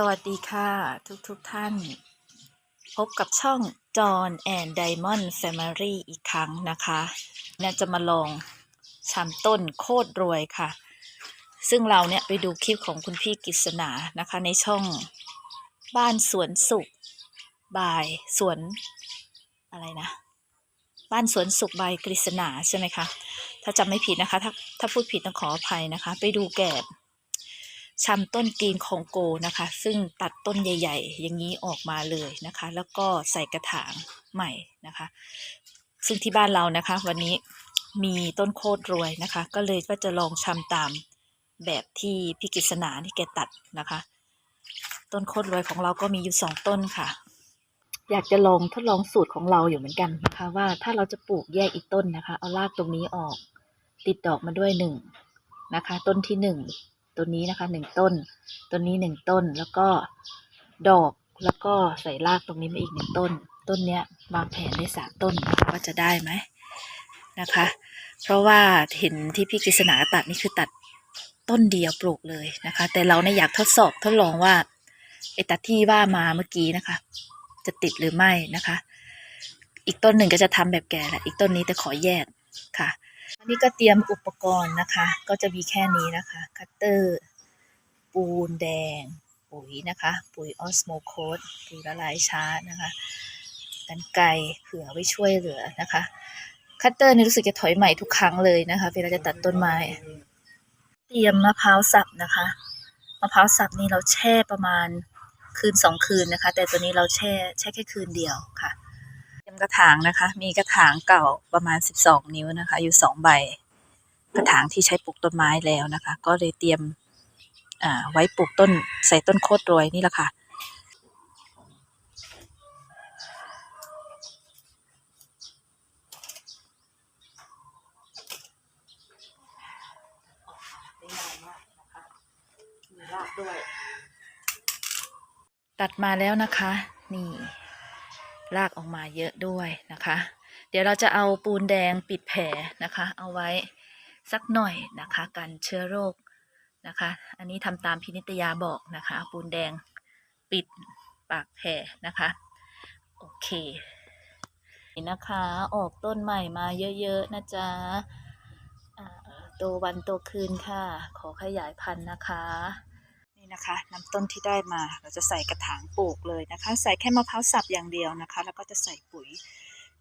สวัสดีค่ะทุกทุกท่าน พบกับช่อง John and Diamond Family อีกครั้งนะคะเนี่ยจะมาลองชำต้นโคตรรวยค่ะ ซึ่งเราเนี่ยไปดูคลิปของคุณพี่กิษณานะคะ ในช่องบ้านสวนสุขบายสวนอะไรนะ บ้านสวนสุขบายกฤษณาใช่ไหมคะ ถ้าจำไม่ผิดนะคะ ถ้าถ้าพูดผิดต้องขออภัยนะคะ ไปดูแกบ ชำต้นกรีนของโกนะคะ ซึ่งตัดต้นใหญ่ ๆ อย่างนี้ออกมาเลยนะคะ แล้วก็ใส่กระถางใหม่นะคะ ซึ่งที่บ้านเรานะคะ วันนี้มีต้นโคตรรวยนะคะ ก็เลยว่าจะลองชำตามแบบที่พี่กฤษณาที่แกตัดนะคะ ต้นโคตรรวยของเราก็มีอยู่สองต้นค่ะ อยากจะลองทดลองสูตรของเราอยู่เหมือนกันนะคะ ว่าถ้าเราจะปลูกแยกอีกต้นนะคะ เอารากตรงนี้ออก ติดดอกมาด้วยหนึ่งนะคะ ต้นที่หนึ่ง ตัวนี้นะคะหนึ่งต้นต้นนี้หนึ่งต้นแล้วก็ดอกแล้วก็ใส่รากตรงนี้มาอีกหนึ่งต้น ต้นเนี้ยวางแผนได้สามต้นว่าจะได้ไหมนะคะ เพราะว่าเห็นที่พี่กฤษณาตัดนี่คือตัดต้นเดียวปลูกเลยนะคะ แต่เราเนี่ยอยากทดสอบทดลองว่าไอ้ตัดที่ว่ามาเมื่อกี้นะคะ จะติดหรือไม่นะคะ อีกต้นหนึ่งก็จะทำแบบแก่แหละอีกต้นนี้แต่ขอแยกค่ะ อันนี้ก็เตรียมอุปกรณ์นะคะ ก็จะมีแค่นี้นะคะ คัตเตอร์ ปูนแดง ปุ๋ยนะคะ ปุ๋ยออสโมโคดปุ๋ยละลายช้านะคะกันไกเผื่อไว้ช่วยเหลือนะคะ คัตเตอร์นี่รู้สึกจะถอยใหม่ทุกครั้งเลยนะคะ เวลาจะตัดต้นไม้ เตรียมมะพร้าวสับนะคะมะพร้าวสับนี่เราแช่ประมาณคืนสองคืนนะคะ แต่ตัวนี้เราแช่แช่แค่คืนเดียวค่ะ เตรียมกระถางนะคะ มีกระถางเก่าประมาณ 12 นิ้วนะคะ อยู่สองใบ กระถางที่ใช้ปลูกต้นไม้แล้วนะคะ ก็เลยเตรียมอ่าไว้ปลูกต้นใส่ต้นโคตรรวยนี่แหละค่ะตัดมาแล้วนะคะ นี่ รากออกมาเยอะด้วยนะคะ เดี๋ยวเราจะเอาปูนแดงปิดแผลนะคะ เอาไว้สักหน่อยนะคะ กันเชื้อโรคนะคะ อันนี้ทำตามพินิตยาบอกนะคะ ปูนแดงปิดปากแผลนะคะ โอเคนะคะ ออกต้นใหม่มาเยอะๆนะจ๊ะอ่าโตวันโตคืนค่ะ ขอขยายพันธุ์นะคะ นี่นะคะน้ำต้นที่ได้มาเราจะใส่กระถางปลูกเลยนะคะ ใส่แค่มะพร้าวสับอย่างเดียวนะคะ แล้วก็จะใส่ปุ๋ย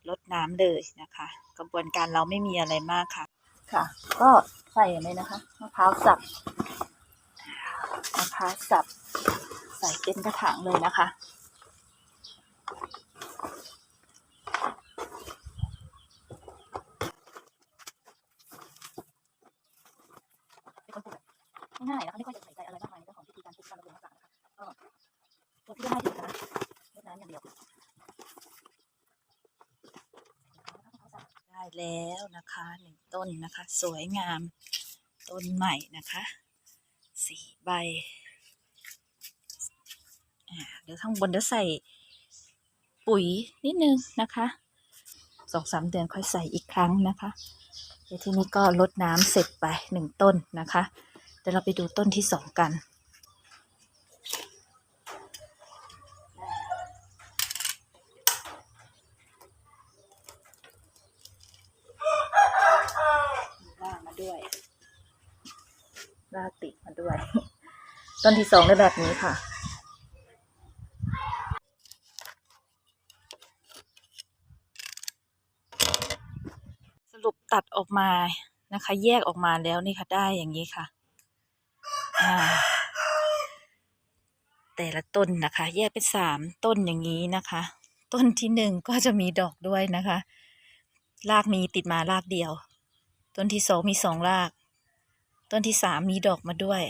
ลดน้ำเลยนะคะ กระบวนการเราไม่มีอะไรมากค่ะ ค่ะ ก็ใส่เลยนะคะมะพร้าวสับมะพร้าวสับ ใส่เต็มกระถางเลยนะคะง่ายนะคะไม่ค่อยจะใส่ใจอะไรมากมายในเรื่องของพิธีการปลูกการบำรุงรักษานะคะก็ตัวที่ง่ายที่สุดนะคะรดน้ำอย่างเดียวได้ แล้วนะคะหนึ่งต้นนะคะ สวยงามต้นใหม่นะคะสี่ใบเดี๋ยวข้างบนเดี๋ยวใส่ปุ๋ยนิดนึงนะคะสองสามเดือนค่อยใส่อีกครั้งนะคะเดี๋ยวทีนี้ก็ลดน้ำเสร็จไปหนึ่งต้นนะคะเดี๋ยวเราไปดูต้นที่สองกัน มีรากมาด้วย รากติดมาด้วย ต้นที่สองได้แบบนี้ค่ะ สรุปตัดออกมานะคะ แยกออกมาแล้วนี่ค่ะได้อย่างนี้ค่ะอ่าแต่ละต้นนะคะ แยกเป็นสามต้นอย่างนี้นะคะ ต้นที่หนึ่งก็จะมีดอกด้วยนะคะ รากมีติดมารากเดียว ต้นที่สองมีสองราก ต้นที่สามมีดอกมาด้วย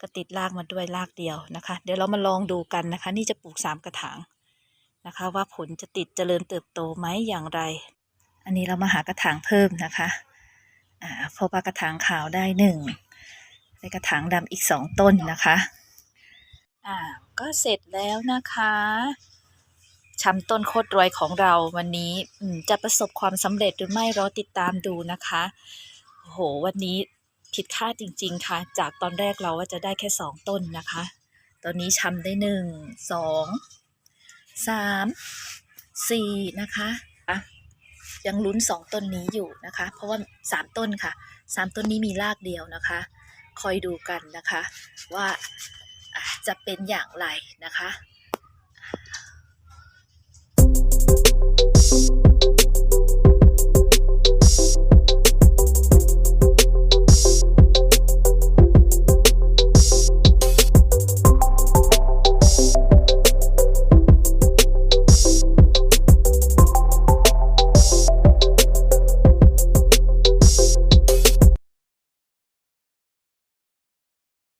ก็ติดรากมาด้วยรากเดียวนะคะ เดี๋ยวเรามาลองดูกันนะคะ นี่จะปลูกสามกระถางนะคะ ว่าผลจะติดเจริญเติบโตไหมอย่างไร อันนี้เรามาหากระถางเพิ่มนะคะอ่าพบว่ากระถางขาวได้หนึ่งในกระถางดำอีกสองต้นนะคะอ่าก็เสร็จแล้วนะคะชำต้นโคตรรวยของเราวันนี้อืมจะประสบความสำเร็จหรือไม่รอติดตามดูนะคะโหวันนี้ ผิดคาดจริง ๆ ค่ะ จากตอนแรกเราว่าจะได้แค่สองต้นนะคะ ตอนนี้ชำได้หนึ่งสองสามสี่นะคะอะยังลุ้นสองต้นนี้อยู่นะคะ เพราะว่าสามต้นค่ะสามต้นนี้มีรากเดียวนะคะ คอยดูกันนะคะว่าจะเป็นอย่างไรนะคะ